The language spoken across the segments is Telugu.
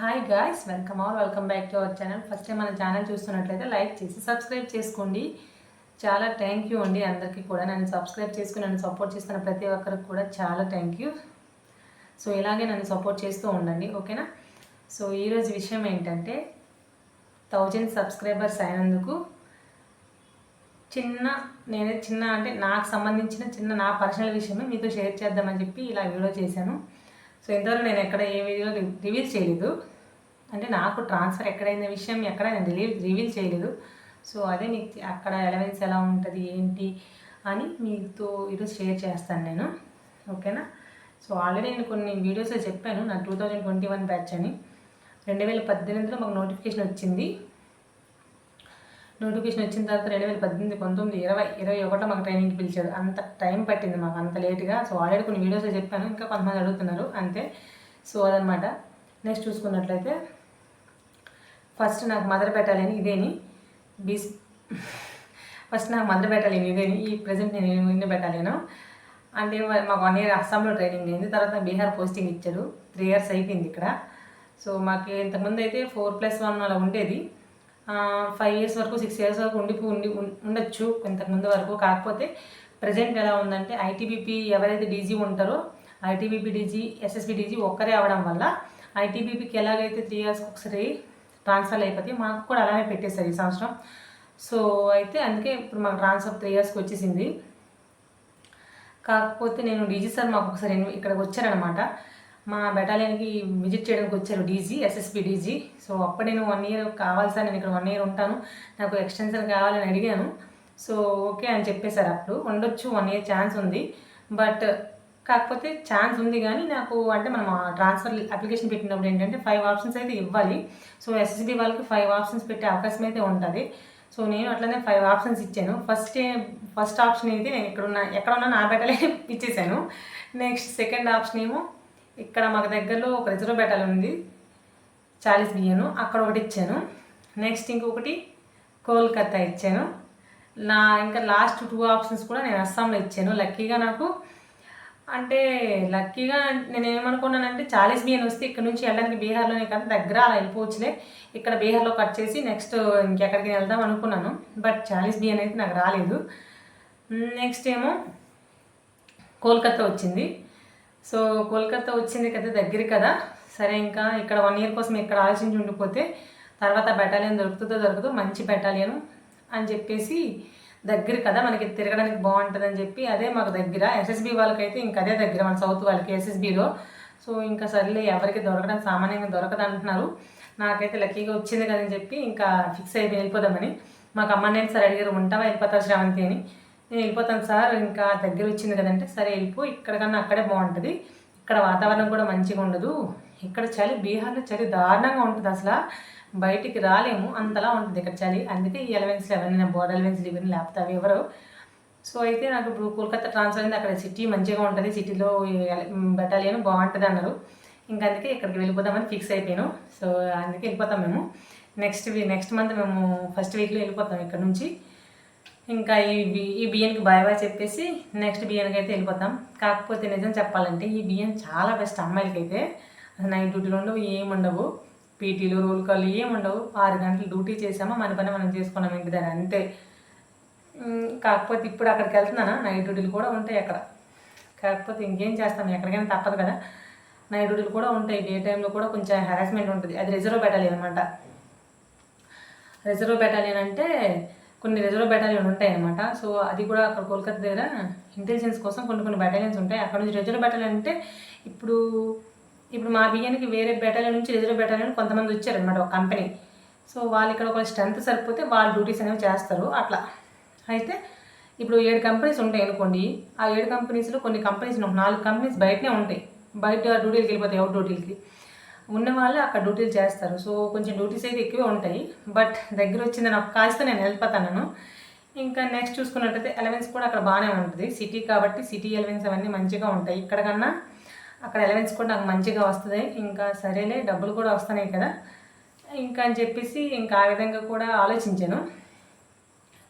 Hi guys welcome all welcome back to our channel first time మన ఛానల్ చూస్తున్నట్లయితే లైక్ చేసి సబ్స్క్రైబ్ చేసుకోండి. చాలా థ్యాంక్ యూ అండి అందరికీ కూడా. నన్ను సబ్స్క్రైబ్ చేసుకుని నన్ను సపోర్ట్ చేస్తున్న ప్రతి ఒక్కరికి కూడా చాలా థ్యాంక్ యూ సో ఇలాగే నన్ను సపోర్ట్ చేస్తూ ఉండండి ఓకేనా సో ఈరోజు విషయం ఏంటంటే థౌజండ్ సబ్స్క్రైబర్స్ అయినందుకు చిన్న నేనే చిన్న అంటే నాకు సంబంధించిన చిన్న నా పర్సనల్ విషయమే మీతో షేర్ చేద్దామని చెప్పి ఇలా వీడియో చేశాను. సో ఇంతవరకు నేను ఎక్కడ ఏ వీడియో రివీల్ చేయలేదు. అంటే నాకు ట్రాన్స్ఫర్ ఎక్కడైన విషయం ఎక్కడ నేను రిలీవ్ రివీల్ చేయలేదు. సో అదే మీకు అక్కడ ఎలవెన్స్ ఎలా ఉంటుంది ఏంటి అని మీతో ఈరోజు షేర్ చేస్తాను నేను. ఓకేనా? సో ఆల్రెడీ నేను కొన్ని వీడియోస్లో చెప్పాను. నా two thousand twenty one batch అని. రెండు వేల పద్దెనిమిదిలో మాకు నోటిఫికేషన్ వచ్చింది. నోటిఫికేషన్ వచ్చిన తర్వాత రెండు వేల పద్దెనిమిది పంతొమ్మిది ఇరవై ఇరవై ఒకటో మాకు ట్రైనింగ్కి పిలిచాడు. అంత టైం పట్టింది మాకు అంత లేట్గా. సో ఆల్రెడీ కొన్ని వీడియోస్లో చెప్పాను. ఇంకా కొంతమంది అడుగుతున్నారు. అంతే. సో అదనమాట. నెక్స్ట్ చూసుకున్నట్లయితే ఫస్ట్ నాకు మదర్ పెట్టాలని ఇదేని. బీస్ ఫస్ట్ నాకు మదర్ పెట్టాలని ఇదేని. ఈ ప్రజెంట్ నేను ఇన్ని పెట్టలేను అంటే మాకు వన్ ఇయర్ అస్సాంలో ట్రైనింగ్ అయింది. తర్వాత బీహార్ పోస్టింగ్ ఇచ్చారు త్రీ ఇయర్స్ అయిపోయింది ఇక్కడ. సో మాకు ఇంతకుముందు అయితే ఫోర్ ప్లస్ వన్ అలా ఉండేది. ఫైవ్ ఇయర్స్ వరకు సిక్స్ ఇయర్స్ వరకు ఉండిపో ఉండి ఉండొచ్చు ఇంతకుముందు వరకు. కాకపోతే ప్రజెంట్ ఎలా ఉందంటే ఐటీబీపీ ఎవరైతే డీజీ ఉంటారో ఐటీబీపీ డీజీ ఎస్ఎస్బి డీజీ ఒక్కరే అవడం వల్ల ఐటీబీపీకి ఎలాగైతే త్రీ ఇయర్స్కి ఒకసారి ట్రాన్స్ఫర్ అయిపోతే మాకు కూడా అలానే పెట్టేశారు ఈ సంవత్సరం. సో అయితే అందుకే ఇప్పుడు మాకు ట్రాన్స్ఫర్ త్రీ ఇయర్స్కి వచ్చేసింది. కాకపోతే నేను డీజీ సార్ మాకు ఒకసారి ఇక్కడికి వచ్చారనమాట మా బెటాలియన్కి విజిట్ చేయడానికి వచ్చారు డీజీ ఎస్ఎస్పి డీజీ సో అప్పుడు నేను వన్ ఇయర్ కావాలి సార్ నేను ఇక్కడ వన్ ఇయర్ ఉంటాను. నాకు ఎక్స్టెన్షన్ కావాలని అడిగాను. సో ఓకే అని చెప్పేశారు అప్పుడు. ఉండొచ్చు వన్ ఇయర్ ఛాన్స్ ఉంది. బట్ కాకపోతే ఛాన్స్ ఉంది కానీ నాకు అంటే మనం ట్రాన్స్ఫర్ అప్లికేషన్ పెట్టినప్పుడు ఏంటంటే ఫైవ్ ఆప్షన్స్ అయితే ఇవ్వాలి. సో ఎస్ఎస్బి వాళ్ళకి ఫైవ్ ఆప్షన్స్ పెట్టే అవకాశం అయితే ఉంటుంది. సో నేను అట్లనే ఫైవ్ ఆప్షన్స్ ఇచ్చాను. ఫస్ట్ ఫస్ట్ ఆప్షన్ అయితే నేను ఇక్కడ ఉన్న ఎక్కడ ఉన్నా నా బెటలే ఇచ్చేసాను నెక్స్ట్ సెకండ్ ఆప్షన్ ఏమో ఇక్కడ మాకు దగ్గరలో ఒక రిజర్వ్ బెటాల్ ఉంది. చాలీస్ బియ్యను. అక్కడ ఒకటి ఇచ్చాను. నెక్స్ట్ ఇంకొకటి కోల్కతా ఇచ్చాను. నా ఇంకా లాస్ట్ టూ ఆప్షన్స్ కూడా నేను అస్సాంలో ఇచ్చాను. లక్కీగా నాకు అంటే లక్కీగా నేను ఏమనుకున్నానంటే చాలీస్ బియ్యం వస్తే ఇక్కడ నుంచి వెళ్ళడానికి బీహార్లోనే కానీ దగ్గర అలా వెళ్ళిపోవచ్చులే. ఇక్కడ బీహార్లో కట్ చేసి నెక్స్ట్ ఇంకెక్కడికి వెళ్దాం అనుకున్నాను. బట్ చాలీస్ బియ్యం అయితే నాకు రాలేదు. నెక్స్ట్ ఏమో కోల్కతా వచ్చింది. సో కోల్కతా వచ్చింది కదా దగ్గర కదా. సరే ఇంకా ఇక్కడ వన్ ఇయర్ కోసం ఇక్కడ ఆలోచించి ఉండిపోతే తర్వాత బెటాలియన్ దొరుకుతుందో దొరకదు మంచి బెటాలియన్ అని చెప్పేసి దగ్గర కదా. మనకి తిరగడానికి బాగుంటుంది అని చెప్పి అదే మాకు దగ్గర. ఎస్ఎస్బి వాళ్ళకైతే ఇంకా అదే దగ్గర మన సౌత్ వాళ్ళకి ఎస్ఎస్బిలో సో ఇంకా సర్లే ఎవరికి దొరకడం సామాన్యంగా దొరకదు అంటున్నారు. నాకైతే లక్కీగా వచ్చింది కదని చెప్పి ఇంకా ఫిక్స్ అయిపోయి వెళ్ళిపోదామని. మాకు అమ్మ నేను సరే అడిగారు ఉంటావా? వెళ్ళిపోతారు శ్రావంతి? అని. నేను వెళ్ళిపోతాను సార్ ఇంకా దగ్గర వచ్చింది కదంటే సరే వెళ్ళిపో ఇక్కడ కన్నా అక్కడే బాగుంటుంది. ఇక్కడ వాతావరణం కూడా మంచిగా ఉండదు. ఇక్కడ చలి బీహార్లో చలి దారుణంగా ఉంటుంది అసలు. బయటికి రాలేము అంతలా ఉంటుంది ఇక్కడ చలి. అందుకే ఈ ఎలవెన్స్లు ఎవరైనా బోర్డర్ ఎలవెన్స్లు ఇవన్నీ లేకపోతే అవి ఎవరు. సో అయితే నాకు ఇప్పుడు కోల్కతా ట్రాన్స్ఫర్ అయింది అక్కడ సిటీ మంచిగా ఉంటుంది. సిటీలో బెటాలియన్ బాగుంటుంది అన్నారు. ఇంకా అందుకే ఇక్కడికి వెళ్ళిపోదామని ఫిక్స్ అయిపోయాను. సో అందుకే వెళ్ళిపోతాం మేము. నెక్స్ట్ వీ నెక్స్ట్ మంత్ మేము ఫస్ట్ వీక్లో వెళ్ళిపోతాం ఇక్కడ నుంచి. ఇంకా ఈ బి- ఈ బియ్యానికి బాయ్ బాయ్ చెప్పేసి నెక్స్ట్ బియ్యానికి అయితే వెళ్ళిపోతాం. కాకపోతే నిజం చెప్పాలంటే ఈ బియ్యం చాలా బెస్ట్ అమ్మాయిలకి అయితే అసలు నైట్ డ్యూటీలు ఉండవు ఏమి ఉండవు పీటీలు రోల్ కాల్ ఏమి ఉండవు ఆరు గంటలు డ్యూటీ చేసామా మన పని మనం చేసుకున్నాం ఇంటి దాని అంతే. కాకపోతే ఇప్పుడు అక్కడికి వెళ్తున్నానా? నైట్ డ్యూటీలు కూడా ఉంటాయి అక్కడ. కాకపోతే ఇంకేం చేస్తాం? ఎక్కడికైనా తప్పదు కదా. నైట్ డ్యూటీలు కూడా ఉంటాయి. డే టైంలో కూడా కొంచెం హెరాస్మెంట్ ఉంటుంది. అది రిజర్వ్ బెటాలియన్ అనమాట రిజర్వ్ బెటాలియన్ అంటే కొన్ని రిజర్వ్ బెటాలియన్ ఉంటాయి అనమాట సో అది కూడా అక్కడ కోల్కతా దగ్గర ఇంటెలిజెన్స్ కోసం కొన్ని కొన్ని బెటాలియన్స్ ఉంటాయి. అక్కడ నుంచి రిజర్వ్ బెటాలియన్ అంటే ఇప్పుడు ఇప్పుడు మా బియ్యానికి వేరే బెటాలియన్ నుంచి రిజర్వ్ బెటాలియన్ కొంతమంది వచ్చారనమాట ఒక కంపెనీ సో వాళ్ళు ఇక్కడ ఒక స్ట్రెంత్ సరిపోతే వాళ్ళు డ్యూటీస్ అనేవి చేస్తారు అట్లా. అయితే ఇప్పుడు ఏడు కంపెనీస్ ఉంటాయి అనుకోండి ఆ ఏడు కంపెనీస్లో కొన్ని కంపెనీస్ నాలుగు కంపెనీస్ బయటనే ఉంటాయి. బయట డ్యూటీలకి వెళ్ళిపోతాయి అవుట్ డ్యూటీలకి ఉన్న వాళ్ళు అక్కడ డ్యూటీలు చేస్తారు. సో కొంచెం డ్యూటీస్ అయితే ఎక్కువే ఉంటాయి. బట్ దగ్గర వచ్చింది నాకు కాస్తే నేను వెళ్ళిపోతాను ఇంకా నెక్స్ట్ చూసుకున్నట్టయితే ఎలవెన్స్ కూడా అక్కడ బాగానే ఉంటుంది. సిటీ కాబట్టి సిటీ ఎలవెన్స్ అవన్నీ మంచిగా ఉంటాయి. ఇక్కడ కన్నా అక్కడ ఎలవెన్స్ కూడా నాకు మంచిగా వస్తుంది. ఇంకా సరేలే డబ్బులు కూడా వస్తున్నాయి కదా. ఇంకా అని చెప్పేసి ఇంకా ఆ విధంగా కూడా ఆలోచించాను.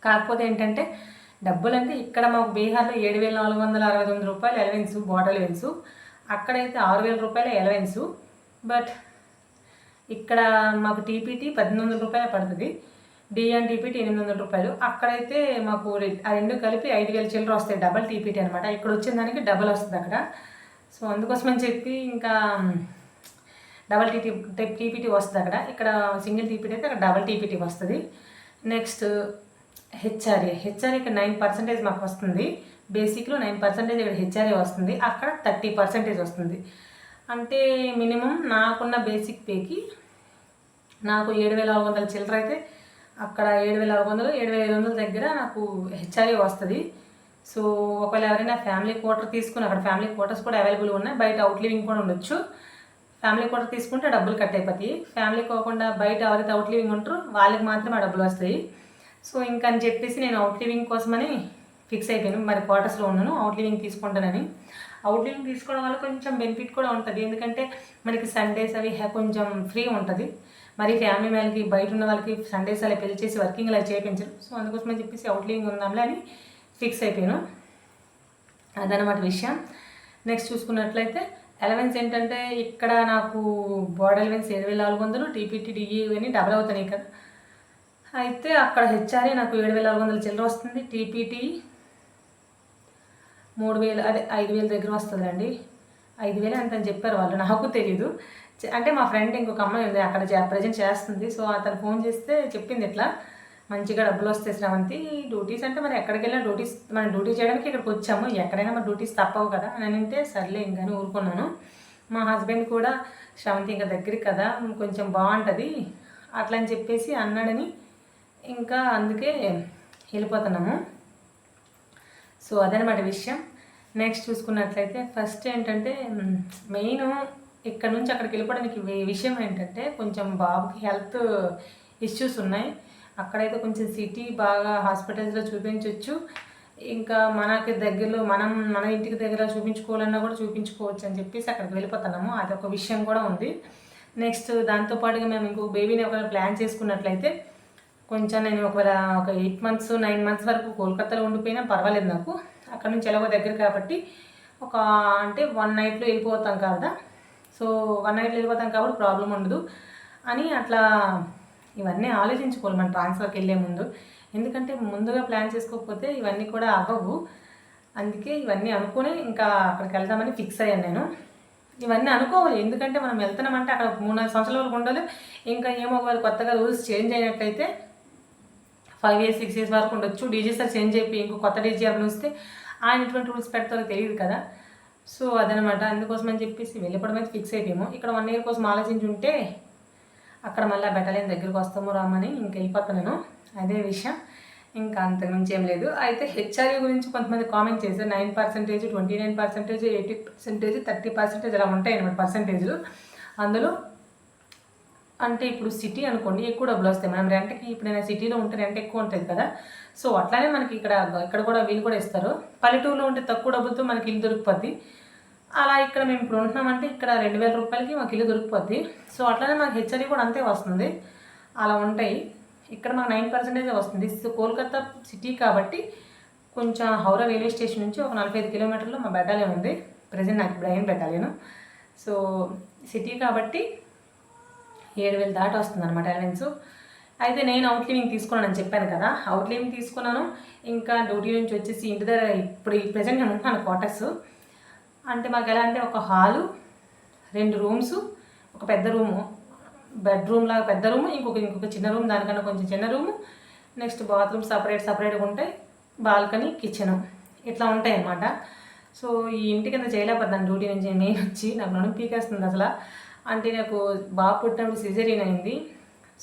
కాకపోతే ఏంటంటే డబ్బులు అంటే ఇక్కడ మాకు బీహార్లో ఏడు వేల నాలుగు వందల అరవై తొమ్మిది రూపాయలు ఎలవెన్స్ బాటిల్ ఎలవెన్స్. అక్కడైతే ఆరు వేల రూపాయల ఎలవెన్సు. బట్ ఇక్కడ మాకు టీపీటీ పద్దెనిమిది వందల రూపాయలు పడుతుంది. డిఎన్ టీపీటీ ఎనిమిది వందల రూపాయలు. అక్కడైతే మాకు ఆ రెండు కలిపి ఐదు వేల చిల్లర వస్తాయి. డబల్ టీపీటీ అనమాట ఇక్కడ వచ్చిన దానికి డబల్ వస్తుంది అక్కడ. సో అందుకోసమని చెప్పి ఇంకా డబల్ టీటీ టీపీటీ వస్తుంది అక్కడ. ఇక్కడ సింగిల్ టీపీటీ అయితే అక్కడ డబల్ టీపీటీ వస్తుంది. Next HRA. హెచ్ఆర్ఏ ఇక్కడ నైన్ పర్సెంటేజ్ మాకు వస్తుంది. బేసిక్లో నైన్ పర్సెంటేజ్ ఇక్కడ హెచ్ఆర్ఏ వస్తుంది. అక్కడ థర్టీ పర్సెంటేజ్ వస్తుంది. అంటే మినిమం నాకున్న బేసిక్ పేకి నాకు ఏడు వేల ఆరు వందల చిల్లర అయితే అక్కడ ఏడు వేల ఆరు వందలు ఏడు వేల ఐదు వందల దగ్గర నాకు హెచ్ఆర్ఏ వస్తుంది. సో ఒకవేళ ఎవరైనా ఫ్యామిలీ క్వార్టర్ తీసుకుని అక్కడ ఫ్యామిలీ క్వార్టర్స్ కూడా అవైలబుల్ ఉన్నాయి. బయట అవుట్ లివింగ్ కూడా ఉండొచ్చు. ఫ్యామిలీ క్వార్టర్ తీసుకుంటే డబ్బులు కట్ అయిపోతాయి. ఫ్యామిలీ కాకుండా బయట ఎవరైతే అవుట్ లివింగ్ ఉంటారో వాళ్ళకి మాత్రమే ఆ డబ్బులు వస్తాయి. సో ఇంకా అని చెప్పేసి నేను అవుట్ లివింగ్ కోసమని ఫిక్స్ అయిపోయాను. మరి క్వార్టర్స్లో ఉన్నాను. అవుట్ లివింగ్ తీసుకుంటానని. అవుట్ లివింగ్ తీసుకోవడం వల్ల కొంచెం బెనిఫిట్ కూడా ఉంటుంది. ఎందుకంటే మనకి సండేస్ అవి హ్యా- కొంచెం ఫ్రీ ఉంటుంది. మరి ఫ్యామిలీ వాళ్ళకి బయట ఉన్న వాళ్ళకి సండేస్ అలా పెళ్ళి చేసి వర్కింగ్ అలా చేయించరు సో అందుకోసమని చెప్పేసి అవుట్ లివింగ్ ఉందాంలే అని ఫిక్స్ అయిపోయాను. అదనమాట విషయం. నెక్స్ట్ చూసుకున్నట్లయితే ఎలవెన్స్ ఏంటంటే ఇక్కడ నాకు బోర్డ్ ఎలవెన్స్ ఏడు వేల నాలుగు వందలు టీపీటీ డిఈ ఇవన్నీ డబల్ అవుతున్నాయి కదా. అయితే అక్కడ హెచ్ఆర్ఏ నాకు ఏడు వేల నాలుగు వందల చిల్లర వస్తుంది. టీపీటీ మూడు వేలు అదే ఐదు వేల దగ్గర వస్తుందండి ఐదు వేలు ఎంత అని చెప్పారు వాళ్ళు నాకు తెలీదు. అంటే మా ఫ్రెండ్ ఇంకొక అమ్మాయి ఉంది అక్కడ ప్రజెంట్ చేస్తుంది. సో అతను ఫోన్ చేస్తే చెప్పింది ఇట్లా మంచిగా డబ్బులు వస్తాయి శ్రవంతి డ్యూటీస్ అంటే మరి ఎక్కడికి వెళ్ళినా డ్యూటీస్ మనం డ్యూటీ చేయడానికి ఇక్కడికి వచ్చాము. ఎక్కడైనా మరి డ్యూటీస్ తప్పవు కదా అని అంటే సర్లే ఇంకాని ఊరుకున్నాను. మా హస్బెండ్ కూడా శ్రవంతి ఇంకా దగ్గరికి కదా కొంచెం బాగుంటుంది అట్లా అని చెప్పేసి అన్నాడని ఇంకా అందుకే వెళ్ళిపోతున్నాము. సో అదనమాట విషయం. నెక్స్ట్ చూసుకున్నట్లయితే ఫస్ట్ ఏంటంటే మెయిన్ ఇక్కడ నుంచి అక్కడికి వెళ్ళిపోవడానికి విషయం ఏంటంటే కొంచెం బాబుకి హెల్త్ ఇష్యూస్ ఉన్నాయి. అక్కడైతే కొంచెం సిటీ బాగా హాస్పిటల్స్లో చూపించవచ్చు ఇంకా మనకి దగ్గరలో మనం మన ఇంటికి దగ్గర చూపించుకోవాలన్నా కూడా చూపించుకోవచ్చు అని చెప్పేసి అక్కడికి వెళ్ళిపోతున్నాము. అదొక విషయం కూడా ఉంది. నెక్స్ట్ దాంతోపాటుగా మేము ఇంకొక బేబీని ఒకవేళ ప్లాన్ చేసుకున్నట్లయితే కొంచెం నేను ఒకవేళ ఒక ఎయిట్ మంత్స్ నైన్ మంత్స్ వరకు కోల్కతాలో ఉండిపోయినా పర్వాలేదు నాకు. అక్కడ నుంచి ఎలాగో దగ్గర కాబట్టి ఒక అంటే వన్ నైట్లో వెళ్ళిపోతాం కదా. సో వన్ నైట్లో వెళ్ళిపోతాం కాబట్టి ప్రాబ్లం ఉండదు. అని అట్లా ఇవన్నీ ఆలోచించుకోవాలి మన ట్రాన్స్ఫర్కి వెళ్ళే ముందు. ఎందుకంటే ముందుగా ప్లాన్ చేసుకోకపోతే ఇవన్నీ కూడా అవ్వవు. అందుకే ఇవన్నీ అనుకుని ఇంకా అక్కడికి వెళ్దామని ఫిక్స్ అయ్యాను నేను. ఇవన్నీ అనుకోవాలి. ఎందుకంటే మనం వెళ్తున్నామంటే అక్కడ మూడు నాలుగు సంవత్సరాల వరకు ఉండాలి. ఇంకా ఏమో వాళ్ళు కొత్తగా రూల్స్ చేంజ్ అయినట్టయితే ఫైవ్ ఇయర్స్ సిక్స్ ఇయర్స్ వరకు ఉండొచ్చు. డీజీ సార్ చేంజ్ అయిపోయి ఇంకో కొత్త డీజీ ఎవరిని వస్తే ఆయన ఎటువంటి రూల్స్ పెడతారో తెలియదు కదా. సో అదనమాట. అందుకోసం అని చెప్పేసి వెళ్ళిపోవడం అయితే ఫిక్స్ అయిపోయాము. ఇక్కడ వన్ ఇయర్ కోసం ఆలోచించి ఉంటే అక్కడ మళ్ళీ బెటాలియన్ దగ్గరికి వస్తాము రామని ఇంక వెళ్ళిపోతాను నేను అదే విషయం. ఇంకా అంతకుమించి ఏం లేదు. అయితే హెచ్ఆర్ఏ గురించి కొంతమంది కామెంట్ చేశారు. Nine percentage twenty nine percentage eighty percentage thirty percentage అలా ఉంటాయి అన్నమాట పర్సెంటేజ్లు అందులో అంటే ఇప్పుడు సిటీ అనుకోండి ఎక్కువ డబ్బులు వస్తాయి. మనం రెంట్కి ఇప్పుడు నేను సిటీలో ఉంటే రెంట్ ఎక్కువ ఉంటుంది కదా. సో అట్లానే మనకి ఇక్కడ ఇక్కడ కూడా వీళ్ళు కూడా ఇస్తారు. పల్లెటూరులో ఉంటే తక్కువ డబ్బులతో మనకి ఇల్లు దొరికిపోద్ది అలా ఇక్కడ మేము ఇప్పుడు ఉంటున్నామంటే ఇక్కడ రెండు వేల రూపాయలకి మాకు ఇల్లు దొరికిపోద్ది సో అట్లానే మాకు హెచ్ఆర్ఈ కూడా అంతే వస్తుంది. అలా ఉంటాయి. ఇక్కడ మాకు నైన్ పర్సెంటేజ్ వస్తుంది. సో కోల్కతా సిటీ కాబట్టి కొంచెం హౌరా రైల్వే స్టేషన్ నుంచి ఒక నలభై ఐదు కిలోమీటర్లో మా బెటాలియన్ ఉంది. ప్రజెంట్ నాకు ఇప్పుడు అయిన బెటాలియన్ సో సిటీ కాబట్టి ఏడు వేలు దాటి వస్తుంది అనమాట ఎలవెన్స్ అయితే నేను అవుట్ లీవింగ్ తీసుకున్నానని చెప్పాను కదా అవుట్ లీవింగ్ తీసుకున్నాను. ఇంకా డ్యూటీ నుంచి వచ్చేసి ఇంటి దగ్గర ఇప్పుడు ఈ ప్రజెంట్ నేను ఉంటున్నాను క్వార్టర్స్ అంటే మాకు ఎలా అంటే ఒక హాలు రెండు రూమ్స్ ఒక పెద్ద రూము. బెడ్రూమ్ లాగా పెద్ద రూమ్ ఇంకొక ఇంకొక చిన్న రూమ్ దానికన్నా కొంచెం చిన్న రూము. నెక్స్ట్ బాత్రూమ్ సపరేట్ సపరేట్గా ఉంటాయి. బాల్కనీ కిచెన్ ఇట్లా ఉంటాయి అన్నమాట సో ఈ ఇంటి కింద చేయలేకపోతాను డ్యూటీ నుంచి. నేను వచ్చి నాకు నడుము పీకేస్తుంది అసలు. అంటే నాకు బాబు పుట్టినప్పుడు సిజరీన్ అయింది.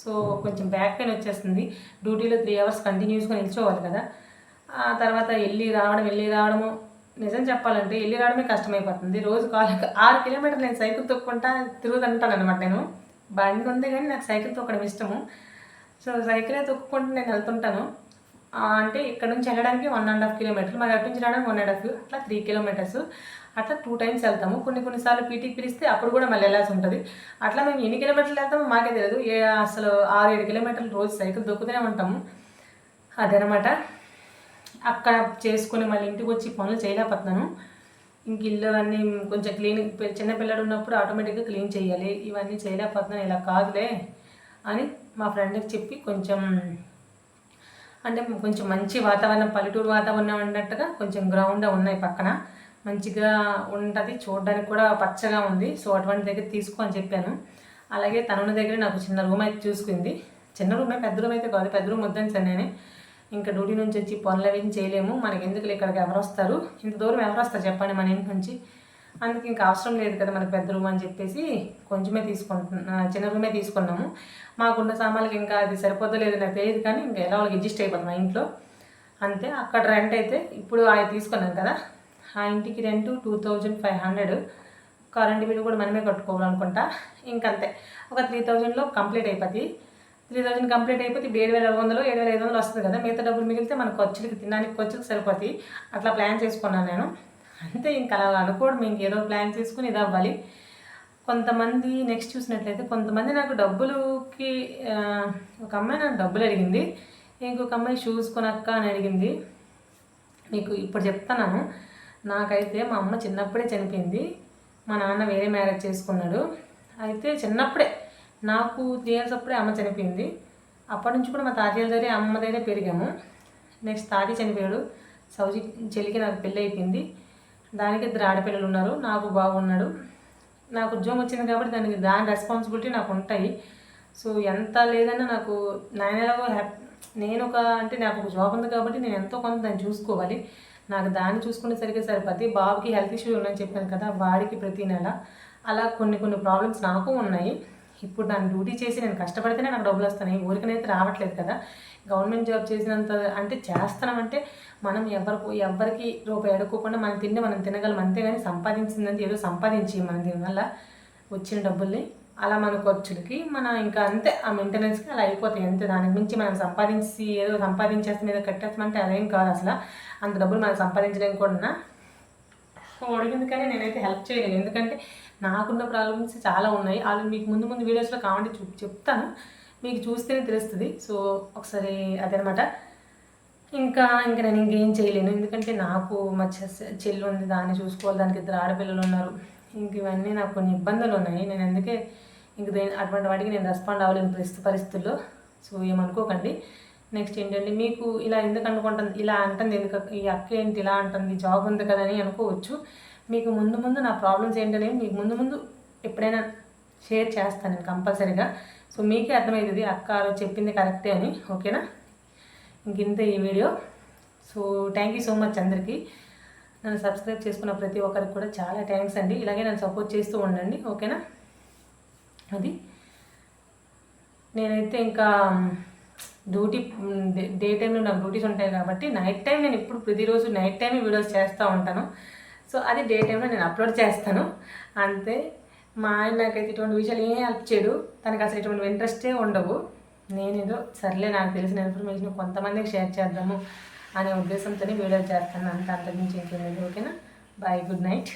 సో కొంచెం బ్యాక్ పెయిన్ వచ్చేస్తుంది. డ్యూటీలో త్రీ అవర్స్ కంటిన్యూస్గా నిల్చోవాలి కదా. ఆ తర్వాత వెళ్ళి రావడం వెళ్ళి రావడము. నిజం చెప్పాలంటే వెళ్ళి రావడమే కష్టమైపోతుంది. రోజు కాలేక ఆరు కిలోమీటర్లు నేను సైకిల్ తొక్కుంటా తిరుగుతుంటాను అనమాట నేను. బండి ఉంది కానీ నాకు సైకిల్ తొక్కడం ఇష్టము. సో సైకిలే తొక్కుకుంటూ నేను వెళ్తుంటాను. అంటే ఇక్కడ నుంచి వెళ్ళడానికి వన్ అండ్ హాఫ్ కిలోమీటర్లు మరి అటు నుంచి రావడానికి వన్ అండ్ హాఫ్ అట్లా త్రీ కిలోమీటర్స్. అట్లా టూ టైమ్స్ వెళ్తాము. కొన్ని కొన్నిసార్లు పీటీకి పిలిస్తే అప్పుడు కూడా మళ్ళీ వెళ్ళాల్సి ఉంటుంది. అట్లా మేము ఎన్ని కిలోమీటర్లు వెళ్తామో మాకే తెలియదు ఏ అసలు ఆరు ఏడు కిలోమీటర్లు రోజు సైకిల్ దొక్కుతూనే ఉంటాము. అదనమాట. అక్కడ చేసుకుని మళ్ళీ ఇంటికి వచ్చి పనులు చేయలేకపోతున్నాను. ఇంక ఇల్లు అన్నీ కొంచెం క్లీన్ చిన్నపిల్లడు ఉన్నప్పుడు ఆటోమేటిక్గా క్లీన్ చేయాలి. ఇవన్నీ చేయలేకపోతున్నాను. ఇలా కాదులే అని మా ఫ్రెండ్కి చెప్పి కొంచెం అంటే కొంచెం మంచి వాతావరణం పల్లెటూరు వాతావరణం ఉన్నట్టుగా కొంచెం గ్రౌండ్ ఉన్నాయి పక్కన. మంచిగా ఉంటుంది చూడడానికి కూడా పచ్చగా ఉంది. సో అటువంటి దగ్గర తీసుకో అని చెప్పాను. అలాగే తనున్న దగ్గర నాకు చిన్న రూమ్ అయితే చూసుకుంది. చిన్న రూమే పెద్ద రూమ్ అయితే కాదు. పెద్ద రూమ్ వద్దని సార్ నేను ఇంకా డ్యూటీ నుంచి వచ్చి పనులు అవి చేయలేము. మనకి ఎందుకు ఇక్కడికి ఎవరు వస్తారు? ఇంత దూరం ఎవరు వస్తారు చెప్పండి మన ఇంటి నుంచి? అందుకే ఇంకా అవసరం లేదు కదా మనకి పెద్ద రూమ్ అని చెప్పేసి కొంచెమే తీసుకుంటున్నా చిన్న రూమే తీసుకున్నాము. మాకున్న సామాన్లకి ఇంకా అది సరిపోదో లేదో నాకు తెలియదు కానీ ఇంకా ఎలా వాళ్ళకి అడ్జస్ట్ అయిపోతుంది మా ఇంట్లో. అంతే అక్కడ రెంట్ అయితే ఇప్పుడు అవి తీసుకున్నాం కదా. ఆ ఇంటికి rent two thousand five hundred. Current bill కూడా మనమే కట్టుకోవాలనుకుంటా. ఇంకంతే. ఒక త్రీ థౌజండ్లో కంప్లీట్ అయిపోతుంది త్రీ థౌజండ్ కంప్లీట్ అయిపోతే ఇప్పుడు ఏడు వేల ఐదు వందలు ఏడు వేల ఐదు వందలు వస్తుంది కదా. మిగతా డబ్బులు మిగిలితే మన ఖర్చులకి తినడానికి ఖర్చులకు సరిపోతాయి. అట్లా ప్లాన్ చేసుకున్నాను నేను. అంతే ఇంకా అలా అనుకోవడం ఇంక ఏదో ప్లాన్ చేసుకుని ఇది అవ్వాలి. కొంతమంది నెక్స్ట్ చూసినట్లయితే కొంతమంది నాకు డబ్బులుకి ఒక అమ్మాయి నాకు డబ్బులు అడిగింది. ఇంకొక అమ్మాయి షూస్ కొనక్క అని అడిగింది. మీకు ఇప్పుడు చెప్తున్నాను. నాకైతే మా అమ్మ చిన్నప్పుడే చనిపోయింది. మా నాన్న వేరే మ్యారేజ్ చేసుకున్నాడు. అయితే చిన్నప్పుడే నాకు త్రీ ఇయర్స్ అప్పుడే అమ్మ చనిపోయింది. అప్పటి నుంచి కూడా మా తాతయ్యల దగ్గర అమ్మ దగ్గరే పెరిగాము. నెక్స్ట్ తాతయ్య చనిపోయాడు. సౌజీ చెల్లికి నాకు పెళ్ళి అయిపోయింది. దానికి ఇద్దరు ఆడపిల్లలు ఉన్నారు. నాకు బాగున్నాడు నాకు ఉద్యోగం వచ్చింది కాబట్టి దానికి దాని రెస్పాన్సిబిలిటీ నాకు ఉంటాయి. సో ఎంత లేదన్నా నాకు నాయనలాగో హ్యాపీ నేను ఒక అంటే నాకు ఒక జాబ్ ఉంది కాబట్టి నేను ఎంతో కొంత దాన్ని చూసుకోవాలి. నాకు దాన్ని చూసుకునేసరికి సరిగ్గా సరిపోద్ది బాబుకి హెల్త్ ఇష్యూ ఉందని చెప్పాను కదా వాడికి ప్రతి నెల. అలా కొన్ని కొన్ని ప్రాబ్లమ్స్ నాకు ఉన్నాయి. ఇప్పుడు దాన్ని డ్యూటీ చేసి నేను కష్టపడితేనే నాకు డబ్బులు వస్తున్నాయి ఊరికనైతే రావట్లేదు కదా. గవర్నమెంట్ జాబ్ చేసినంత అంటే చేస్తున్నామంటే మనం ఎవరికి ఎవరికి రూపాయి అడుక్కోకుండా మనం తిండి మనం తినగలం అంతేగాని సంపాదించిందంటే ఏదో సంపాదించి మనం దీనివల్ల వచ్చిన డబ్బుల్ని అలా మన ఖర్చులకి మన ఇంకా అంతే ఆ మెయింటెనెన్స్కి అలా అయిపోతాయి అంతే. దానికి మించి మనం సంపాదించి ఏదో సంపాదించేస్తే మీద కట్టేస్తామంటే అదేం కాదు అసలు. అంత డబ్బులు మనం సంపాదించడం కూడా. సో అడిగింది కానీ నేనైతే హెల్ప్ చేయలేను ఎందుకంటే నాకున్న ప్రాబ్లమ్స్ చాలా ఉన్నాయి. వాళ్ళు మీకు ముందు ముందు వీడియోస్లో కావాలంటే చూ చెప్తాను. మీకు చూస్తేనే తెలుస్తుంది. సో ఒకసారి అదనమాట. ఇంకా ఇంకా నేను ఇంకేం చేయలేను. ఎందుకంటే నాకు మా చెస్- చెల్లి ఉంది దాన్ని చూసుకోవాలి. దానికి ఇద్దరు ఆడపిల్లలు ఉన్నారు. ఇంక ఇవన్నీ నాకు కొన్ని ఇబ్బందులు ఉన్నాయి. నేను అందుకే ఇంక దేని అటువంటి వాటికి నేను రెస్పాండ్ అవ్వలేను పరిస్థితి పరిస్థితుల్లో. సో ఏమనుకోకండి. నెక్స్ట్ ఏంటంటే మీకు ఇలా ఎందుకు అనుకుంటుంది ఇలా అంటుంది ఎందుకు ఈ అక్క ఏంటి ఇలా అంటుంది జాబ్ ఉంది కదా అని అనుకోవచ్చు. మీకు ముందు ముందు నా ప్రాబ్లమ్స్ ఏంటనేవి మీకు ముందు ముందు ఎప్పుడైనా షేర్ చేస్తాను నేను కంపల్సరీగా. సో మీకే అర్థమవుతుంది అక్క చెప్పింది కరెక్టే అని ఓకేనా? ఇంకింతే ఈ video. So thank you so much అందరికీ. నన్ను సబ్స్క్రైబ్ చేసుకున్న ప్రతి ఒక్కరికి కూడా చాలా థ్యాంక్స్ అండి. ఇలాగే నన్ను సపోర్ట్ చేస్తూ ఉండండి ఓకేనా? అది. నేనైతే ఇంకా డ్యూటీ డే టైంలో నాకు డ్యూటీస్ ఉంటాయి కాబట్టి నైట్ టైం నేను ఇప్పుడు ప్రతిరోజు నైట్ టైం వీడియోస్ చేస్తూ ఉంటాను. సో అది డే టైంలో నేను అప్లోడ్ చేస్తాను. అంతే. మా ఆయన నాకైతే ఇటువంటి విషయాలు ఏం హెల్ప్ చేయడు. తనకు అసలు ఇటువంటి ఇంట్రెస్టే ఉండవు. నేనేదో సర్లే నాకు తెలిసిన ఇన్ఫర్మేషన్ కొంతమందికి షేర్ చేద్దాము అనే ఉద్దేశంతోనే వీడియో చేస్తాను. అంత అంతకుమించి ఇంకేం ఓకేనా? Bye good night.